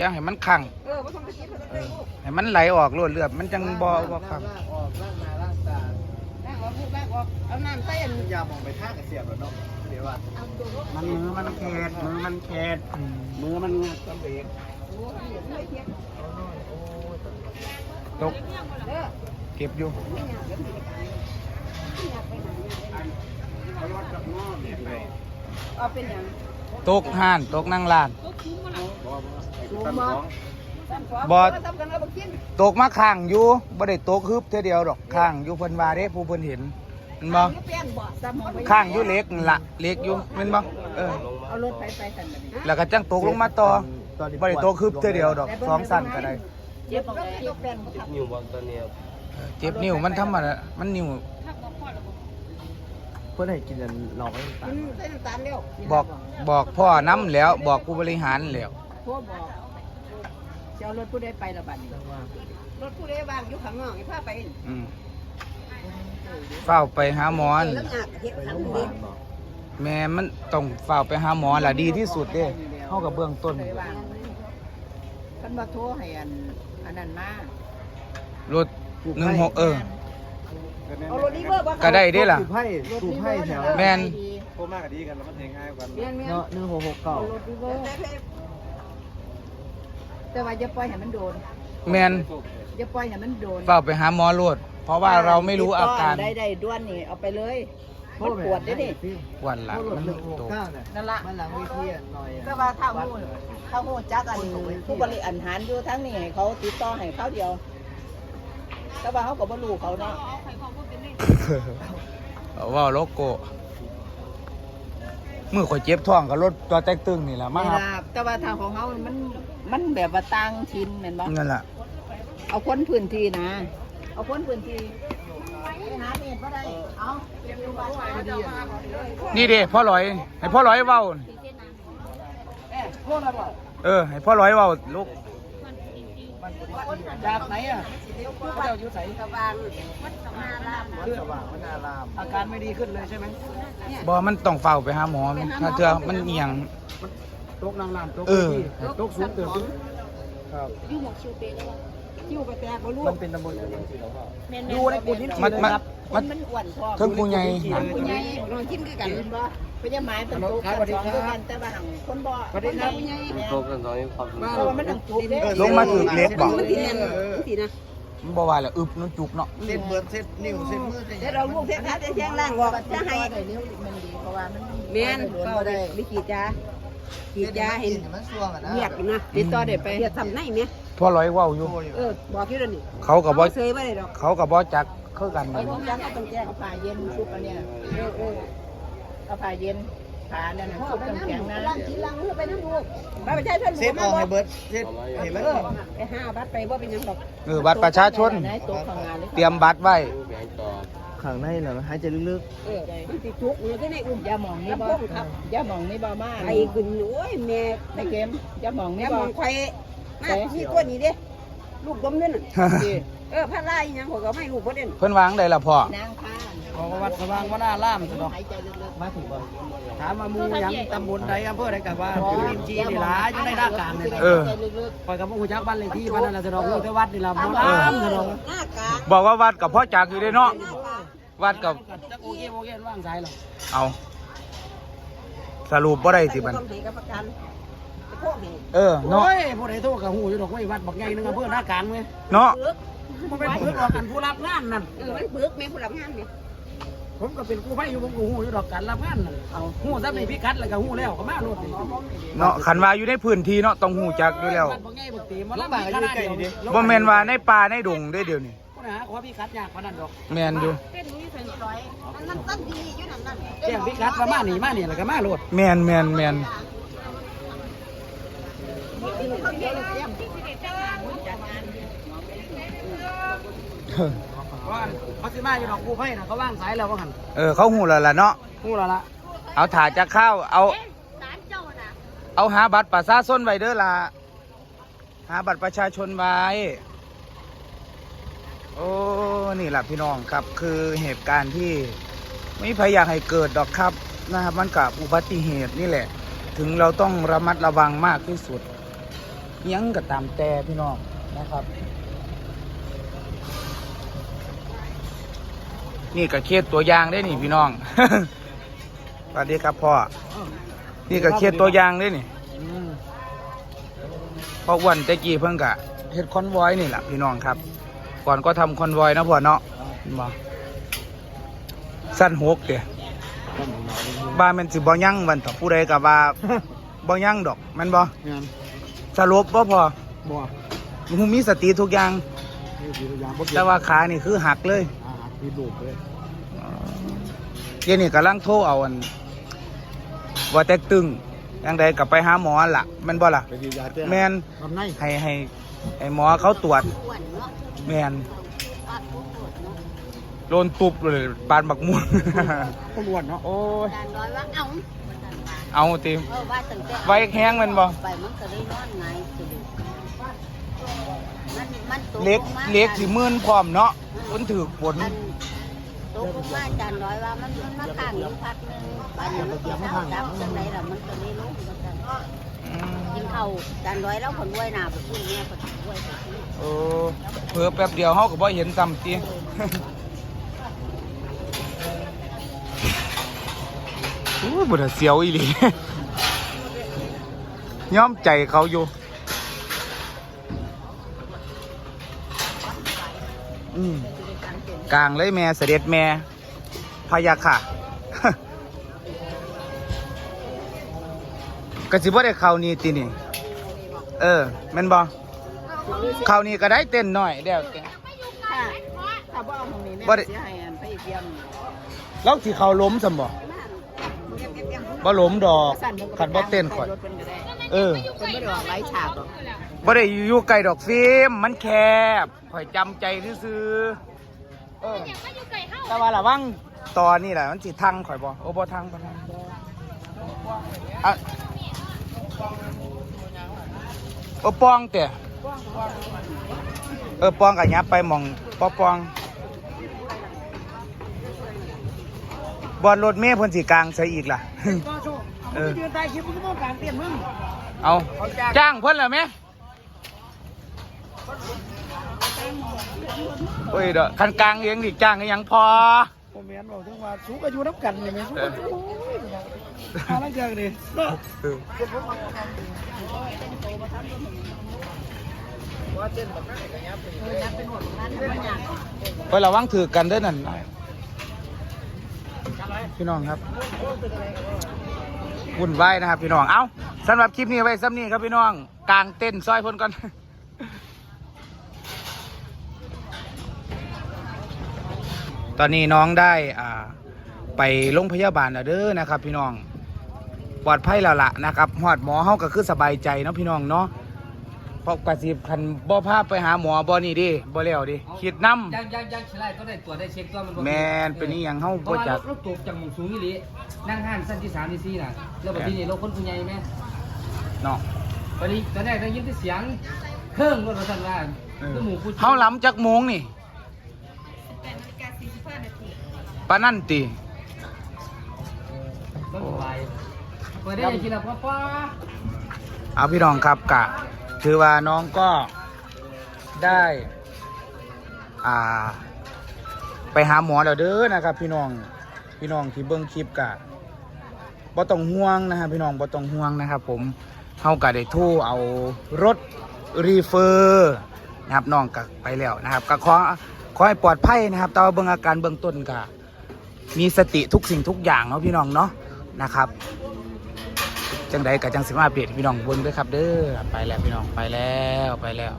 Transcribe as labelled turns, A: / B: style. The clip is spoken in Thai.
A: อย่าให้มันขัง
B: เออบ่ต้องไปคิดเพิ่น
A: เอ
B: ได้
A: อ
B: ลูก
A: ให้มันไหลออกรวดเลือดมันจังบ่บ่ขัง
C: ล่างออกล่างมาล่างตา
B: ล้างออกลูกล้างออก เอาน้ำใส่อัน
C: อย่ามองไปท่ากระเสียบแล้วเนาะเดี๋ยวว่า
B: เอาตัวลูก
C: มันมือมันแคดมือมันแคด
A: อืม
C: มือมันงัดต้นเบรก
B: โอ้ยเดี๋ยวไม่เทียบ
A: ตก
B: เด้อ
A: เก็บอยู่
B: ไม่อยากเดี๋ยวมันจะกลายไม่อยากไปไหนเนี่ย
C: เอารถกับน้องเนี่ยไป
B: เอาเป็นหยัง
A: ตกห่านตกนั่งลาน
C: ตั้งของ
B: ซ้ำขวา
A: บ่
B: ซ้ำกันเอาบ่กิน
A: ตกมาข้างอยู่บ่ได้ตกฮึบเท่อเดียวดอกข้างอยู่เพิ่นว่าเด้ผู้เพิ่นเห็นแมันบ่
B: เอาอยู่เปลี่ยนบ่ซ้ำมองไป
A: ข้างอยู่เล็กนั่นล่ะเล็กอยู่แม่นบ่เออ
B: เอารถไปไปสั่นแบบนี้
A: แล้วก็จังตกลงมาต่อบ่ได้ตกฮึบเท่อเดียวดอกสองสั้นก็ได้
B: เจ็บก็ยกแป้นบ่ทับ
C: อยู่บนตัวเนี้ย
A: เออเจ็บนิ้วมันธรรมดามันนิ้ว
C: เพื่อนให้กินอันหลอกให้ตา
B: กินใส่น้ำตาลเร็ว
A: บอกบอกพ่อน้ำแล้ว บอกผู้บริหารแล้ว
B: โทรบอกจะเอารถผู้ใดไปละบัดนี้รถผู้ใดวางอยู่ข้างนอกให้พาไป
A: อืมเฝ้าไปหาหมอน
B: แล้วอะเฮ็ดขันเด้
A: แม่มันต้องเฝ้าไปหาหมอล่ะดีที่สุดเด้เข้ากับเบื้องต้น
B: เคยวางเพิ่นมาโทรให้อันอันนั้นมาร
A: ถหนึ่งหกเออ
B: เอารถรีเวอร์บ่
A: ก็ได้เด้ล่ะ
C: สูบไผ่สูบไผ่แถว
A: แม่น
C: โคมากกับดีกันแล้วมันเทง่ายกว่า
B: เมียนเมียน
C: เนาะหนึ่งหกหกเก้า
B: เอารถรีเวอร์แต่ว่าอย่าปล่อยให้มันโดน
A: แมน
B: อย่าปล่อยให้มันโดน
A: เฝ้าไปหาหมอรวดเพราะว่าเราไม่รู้อาการ
B: ได้ได้ด้วนนี่เอาไปเลยมันปวดได้ดิ
A: วันหลัง
C: โคตร
A: มัน
C: หนึ่งหก
A: ตก
C: เก้าเนี่ย
B: นั่นล่ะ
C: มันหลังเวิธีหน่อย
B: ก็ว่าถ้าหูถ้าหูจักอันผู้บริอันหารอยู่ทั้งนี้ให้เขาติดต่อให้เขาเดียว แต่ว่าเขาก็บ่รู้เขาเนาะ
A: ว่าโลโก้มือข่อยเจ็บท้องกับรถตัวแตกตึงนี่แหละมา
B: ไม่
A: ครับ
B: ลาบแต่ว่าทางของเขามัน มันแบบว่าต่างถิ่นแม่นบ่
A: นั่นแหละ
B: เอาคนพื้นที่นะ เอาคนพื้นที่ไปหาเน็ตบ่ได้เอาเก็บอยู่บ้านไปดีอะ
A: นี่เด้พ่อร้อย ให้พ่อร้อยเว้า
B: เอ๊ะโทษแล้วบ่
A: เออให้พ่อร้อยเว้าลูก
B: จากไหนอะเจ้าอยู่ไสสว่างวัดสมาลาม
C: วัดสว่างมันอาราม
B: อาการไม่ดีขึ้นเลยใช่ไหม
A: บ่มันต้องเฝ้าไปหาหมอมันถ้าเธอมันเอียง
C: ตกนางลามตก
A: เออ
C: ตกสูงเกินครับ
B: อยู่หมกชิวเปแล้ว คิวไปแตกบ่รู้
C: มันเป็นตำบลอะไรสีเหรอพ่อ
B: ดูในกุฏิ
A: มันมัน
B: มั
A: มัน
B: นมันอ้วนพอ
A: เทิงผู้ใหญ่
B: ผู้ใหญ่นอนกินคือกันบ่พญาหมายเป็นตัวกันสองคือกันแต่ว่าหังคนบ่คนใหญ่ผู้ใหญ่
C: ตกกันตอนนี้ความ
B: เพราะว่ามันต้องจุกเด้
A: ลงมาถือเล็กบอก
B: มันสิแน่นสินะ
A: มันบ่ว่าแล้วอึบนั่นจุกเนาะ
C: เส้นเบิร์ดเส้นนิ้วเส้นมือเส้น
B: เดี๋ยวเราลูกเทขาจะแจ้งล่างบอกจะให้แม่นก็ได้วิกีจ้ากีจ้าเห็น
C: มันส่วงอะนะ
B: เงียบนะติดต่อได้ไปเฮ็ดทำไหนแม่
A: พ่อร้อยเว้าอยู่
B: เออบอกอยู่แล้วนี่
A: เขาก็บ่
B: เซยบ่ได้ดอก
A: เขาก็บ่จักคือกัน
B: ไอ้
A: นั่น
B: พวกจังก็ต้องแจ้งเอาผ้าเย็นชุบอันเนี้ยเออเออเอาผ้าเย็นผ้านั่นน่ะชุบน้ำแข็งนะล้างทีล้างมือไปน้ำลูกบัตรประชาชน
C: เส้นออกให้เบิร์ดเส้นเห็นไหม
B: เออไปห้าบัตรไปว่าเป็นหยังดอก
A: เออบัตรประชาชน
B: ไหนตัวของงานเลย
A: เตรียมบัตรไว้
C: ข้างในน่ะหายใจลึก
B: เออมันติดทุกมือก็ในอุ้มยาหมองนี่บ่ครับยาหมองนี่บ่มาไอ้ขึ้นโอ้ยแม่ในเกมยาหมองนี่บ่ไข่ มามีตัวนี้เด้ลูกดมนั่นน่ะเออพระลายยังขอยก็ไม่ลูกบ่เด่น
A: เพิ่นวางได้ล่ะพ่อ นา
B: งพาน
C: ๆของวัดสว่างวนาล่ามสุดอก
B: หายใจลึก
C: มาถึงบ่ถามมามูหยังตำบลใดอำเภอใดกับว่าอยู่ริมจีนี่ล่ะอยู่ในหน้ากลางนี่ล่ะ
A: เออ
C: คอยกับพวกหูจักบ้านเลขที่บ้านนั่นล่ะสุดอกอยู่แต่วัดนี่ล่ะบ่ล่ามสุดอก
B: หน้ากาก
A: บอกว่าวัดกับพ่อจักอยู่เด้เนาะ วัดกับ
C: จักโอเคโอเคว่างสายหรอก
A: เอา สรุปบ่ได้สิมัน
B: ต้องให้กับประกัน พวกนี้
A: เออเนาะ
C: โอ้ยผู้ใดโทรกับหูอยู่ดอกไว้วัดบักใหญ่นึงอำเภอหน้ากลางเว้ย
A: เนาะ
B: เบิก
C: บ่เป็นผู้ดอกกันผู้รับงานนั่น
B: เออมันเบิกแม่ผู้รับงานนี่
C: ผมก็เป็นกู้ภัยอยู่ผมก็หูอยู่ดอกกันรับงานนั่นเอาหูซะไม่พิกัดแล้วก็หูแล้วก็มาโลดนี่
A: เนาะขันว่าอยู่ในพื้นที่เนาะต้องหูจักอยู่แล้ว
C: วัดบักใหญ่บักตีมันลำบากอยู่ใกล้นี่ดิ
A: บ่แม่นว่าในป่าในดงได้เดี๋ยวนี้
C: ผู้หาขอพิกัดยากปานนั้นดอก
A: แม่นอยู่
B: เป็นนี่เป็นร้อยมันมันตั้งดีอยู่นั่นนั่น
C: แจ้งพิกัดว่ามานี่มานี่แล้วก็มาโลด
A: แม่นแม่นแม่น
B: เขาเรียกเรียก
C: ว่าเขาสิมาอยู่ดอกกู้ภัยน่ะเขาว่างสายแล้วว่าหั่น
A: เออเขาหูแล้วล่ะเนาะ
C: หูแล้วล่ะ
A: เอาถ่าจะเข้าเอาเอาหาบัตรประชาชนไว้เด้อล่ะหาบัตรประชาชนไว้โอ้นี่แหละพี่น้องครับ คือเหตุการณ์ที่ไม่มีใครอยากให้เกิดดอกครับนะครับมันกับอุบัติเหตุนี่แหละ ถึงเราต้องระมัดระวังมากที่สุดอิห ยังก็ตามแต่พี่น้องนะครับ นี่ก็เคสตัวอย่างได้นี่พี่น้อง สวัสดีครับพ่อ นี่ก็เคสตัวอย่างได้นี่
C: อืม
A: เพราะวันตะกี้เพิ่งกะเฮ็ดคอนวอยนี่แหละพี่น้องครับ ก่อนก็ทำคอนวอยนะพ่อเนาะเห็นบ่สั้นหกเดียบ้านมันสิบ่ยั่งวันต่อผู้ใดก็ว่าบ่ยั่งดอกมันบ่ สรุปบ่พอ
C: บ่
A: หูมีสติทุกอย่าง
C: นี่คือตัวอย่างบ่เกี่ย
A: แต่ว่าขานี่คือหักเลย
C: อ่ามีดูกเลย
A: เดี๋ยวนี้กำลังโทรเอาอันว่าแตกตึงยังใดกลับไปหาหมอล่ะแม่นบ่ล่ะ
C: ไปดียาแก้
A: แม่น
C: ทำไง
A: ให้ให้ให้หมอเขาตรวจ
B: อ้วนเนาะ
A: แม่น
B: ปากอ้วนเนาะ
A: โลนตุบเลยปานบักมุน
C: ต้องอ้วนเนาะ
A: โอ้ย
B: จานร้อยว่าเอ้า
A: เอาติ
B: เออว่าตั้งแต่
A: ไว้แห้งแมันบ่
B: ไปมันก็ได้นอนไงสิมันมันตก
A: เล็ก
B: งมา
A: เล็กสิมื่นพร้อมเนาะมันถือฝน
B: อันตกลงมาจานร้อยว่ามันมันมาข้างอยู่พักหนึงบ้านนี้มันก็เท่าดับจังไดล่ะมันก็ได้ลงว่าซั่น
A: อืม
B: กินข้าวจานร้อยแล้วคนรวยหน้าไปพูดเนี่ยคนรวยไปพูด
A: โอ้เพิ่อแป๊บเดียวเฮาก็บ่เห็นซ้ำติ โอ้ยบ่ได้เสียวอีหลียอมใจเขาอยู่ อืมกลางเลยแม่เสด็จแม่พยาค่ะกสิบ่ได้เข้านี่ตินี่ เออแม่นบ่เข้านี่ก็ได้เต้นหน่อยเดี๋ยวแต่
B: ถ้าถ้าบ่เอาของนี้แม่
A: บ่ได้
B: เสียให้อันไปอีกเยี่ยม
A: แล้วสิเข้าล้มซำบ่ บ่ล้มดอกคันบ่เต้นข่อย
B: รถเป็นก็ได้
A: เออ
B: เป็นไม่ได้ออกไร้ฉากหรอก
A: บ่ได้อยู่ไกลดอกฟิล์มมันแคบข่อยจำใจซื่อๆเออแต่ว่าระวังตอนนี้แหละมันสิทังข่อยบ่โอ้บ่ทังบ่ทังอะเออปองเตะเออปองกับยับไปหมองปอปอง บอลรถเมย์เพ่นสีกลางใส่อีกล่ะ
C: ก็โชว์
A: เอ
C: อ ยืนตายคลิปมึงก็มองกลางเตียนมึง
A: เอาจ้างเพ่นเหรอแม่โอ้ยเด้อคันกลางเองดิจ้างก็ยังพอ
C: ผมแม่นบอกถึงว่าสู้กับอยู่น้ำกันนี่แม่สู้กับโอ้ยมาลังเกินดิเนาะ
A: ไประวังถือกันเด้อนั่น พี่น้องครับวุ่นวายนะครับพี่น้อง เอาสำหรับคลิปนี้ไว้ซ้ำนี้ครับพี่น้อง กลางเต้นซอยพนก่อนตอนนี้น้องได้อ่าไปโรงพยาบาลแล้วเด้อนะครับ พี่น้องปลอดภัยแล้วล่ะนะครับหอดหมอเฮาก็คือสบายใจเนาะพี่น้องเนาะ ราะกระสิบคันบ่พาไปหาหมอบ่นี่ดิบ่แล้วดิคิดนำ
D: ยังยังยังใช่ไรก็ได้ตรวจได้เช็คตัวมันบ่
A: แมนเป็นนี่ยังเฮา
D: เพ
A: บ่
D: ราะว่า
A: จัก
D: รถตกจากหมุงสูงนี่ลินั่งห้านสั้นที่สามที่สี่น่ะแล้วบัดนี้รถคนผู้ใหญ่ไหม
A: เนาะ
D: ตอนนี้ตอนแรกได้ยินแต่เสียงเครื่องรถมาสั่นว่า
A: เออ
D: คือหมูผู้
A: เฮาล้ำจักโมงนี่ปานนั่นติ
D: รถไฟเปิดได้ยังกินแล้วพ่อป้า
A: เอาพี่น้องครับกะ ถือว่าน้องก็ได้อ่า ไปหาหมอแล้วเด้อนะครับ พี่น้องพี่น้องที่เบิ่งคลิปกะบ่ต้องห่วงนะครับพี่น้องบ่ต้องห่วงนะครับ ผมเฮาก็ได้โทรเอารถรีเฟอร์นะครับน้องก็ไปแล้วนะครับก็ขอขอให้ปลอดภัยนะครับ แต่ว่าเบิ่งอาการเบื้องต้นก็มีสติทุกสิ่งทุกอย่างเนาะพี่น้องเนาะนะครับ จังใดกับจังสิมาเปลี่ยนพี่น้องบนด้วยครับ เด้อไปแล้วพี่น้องไปแล้วไปแล้ว